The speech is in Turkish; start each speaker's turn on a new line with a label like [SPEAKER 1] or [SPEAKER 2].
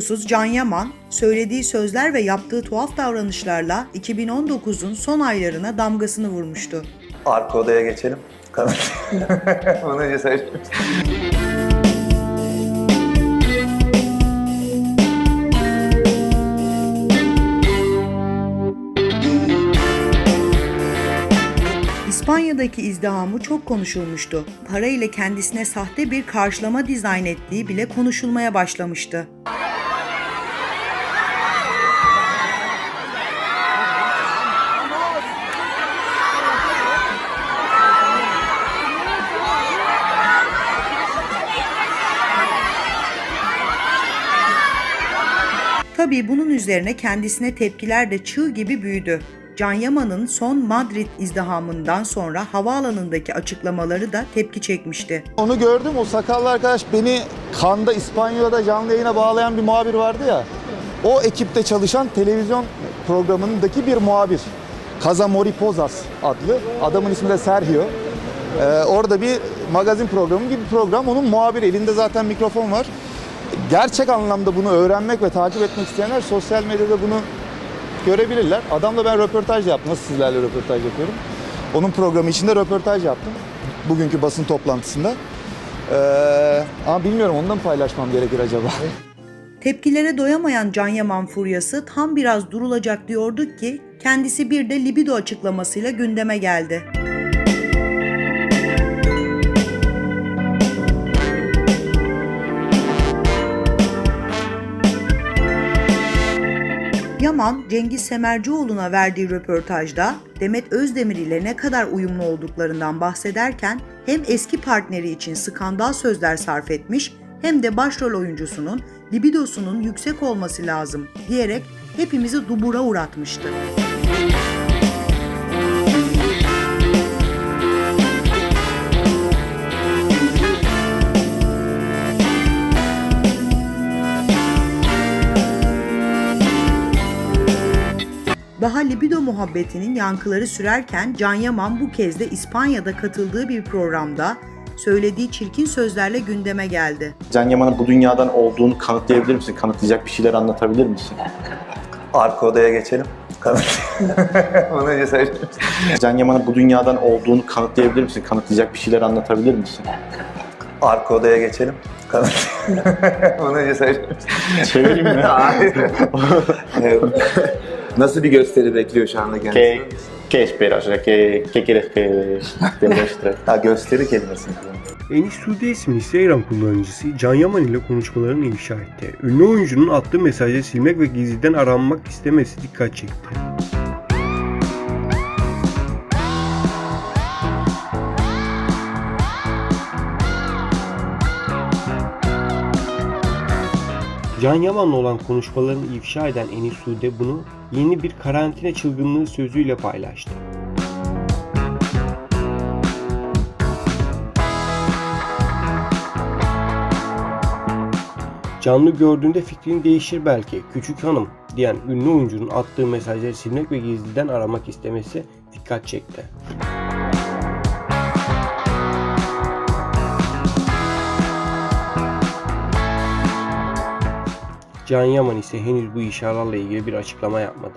[SPEAKER 1] uykusuz Can Yaman, söylediği sözler ve yaptığı tuhaf davranışlarla 2019'un son aylarına damgasını vurmuştu.
[SPEAKER 2] Arka odaya geçelim. Bunu önce söyle.
[SPEAKER 1] İspanya'daki izdihamı çok konuşulmuştu. Para ile kendisine sahte bir karşılama dizayn ettiği bile konuşulmaya başlamıştı. Tabii bunun üzerine kendisine tepkiler de çığ gibi büyüdü. Can Yaman'ın son Madrid izdihamından sonra havaalanındaki açıklamaları da tepki çekmişti.
[SPEAKER 3] Onu gördüm. O sakallı arkadaş beni Kanda İspanyol'da canlı yayına bağlayan bir muhabir vardı ya. O ekipte çalışan televizyon programındaki bir muhabir. Kazamori Pozas adlı. Adamın ismi de Sergio. Ee, orada bir magazin programı gibi bir program. Onun muhabiri. Elinde zaten mikrofon var. Gerçek anlamda bunu öğrenmek ve takip etmek isteyenler sosyal medyada bunu görebilirler. Adamla ben röportaj yaptım. Nasıl sizlerle röportaj yapıyorum? Onun programı içinde röportaj yaptım. Bugünkü basın toplantısında. Ee, ama bilmiyorum onu da mı paylaşmam gerekir acaba?
[SPEAKER 1] Tepkilere doyamayan Can Yaman furyası tam biraz durulacak diyorduk ki kendisi bir de libido açıklamasıyla gündeme geldi. Yaman, Cengiz Semercioğlu'na verdiği röportajda Demet Özdemir ile ne kadar uyumlu olduklarından bahsederken hem eski partneri için skandal sözler sarf etmiş hem de başrol oyuncusunun libidosunun yüksek olması lazım diyerek hepimizi dubura uğratmıştı. Daha libido muhabbetinin yankıları sürerken Can Yaman bu kez de İspanya'da katıldığı bir programda söylediği çirkin sözlerle gündeme geldi.
[SPEAKER 4] Can Yaman'ın bu dünyadan olduğunu kanıtlayabilir misin? Kanıtlayacak bir şeyler anlatabilir misin?
[SPEAKER 2] Arka odaya geçelim. Bunu önce söyle.
[SPEAKER 4] Can Yaman'ın bu dünyadan olduğunu kanıtlayabilir misin? Kanıtlayacak bir şeyler anlatabilir misin?
[SPEAKER 2] Arka odaya geçelim. Bunu önce söyle.
[SPEAKER 4] Çevireyim mi?
[SPEAKER 2] Hayır. Nasıl bir gösteri bekliyor şu anda kendisi?
[SPEAKER 4] ¿Qué, qué esperas? O sea, ¿qué, ¿Qué quieres que demuestre?
[SPEAKER 2] Ha, gösteri kelimesini kullanıyor.
[SPEAKER 5] Enis Sude isimli Instagram kullanıcısı Can Yaman ile konuşmalarını ifşa etti. Ünlü oyuncunun attığı mesajı silmek ve gizliden aranmak istemesi dikkat çekti. Can Yaman'la olan konuşmalarını ifşa eden Enis Sude bunu yeni bir karantina çılgınlığı sözüyle paylaştı. Canlı gördüğünde fikrin değişir belki. Küçük hanım diyen ünlü oyuncunun attığı mesajları silmek ve gizliden aramak istemesi dikkat çekti. Can Yaman ise henüz bu işalarla ilgili bir açıklama yapmadı.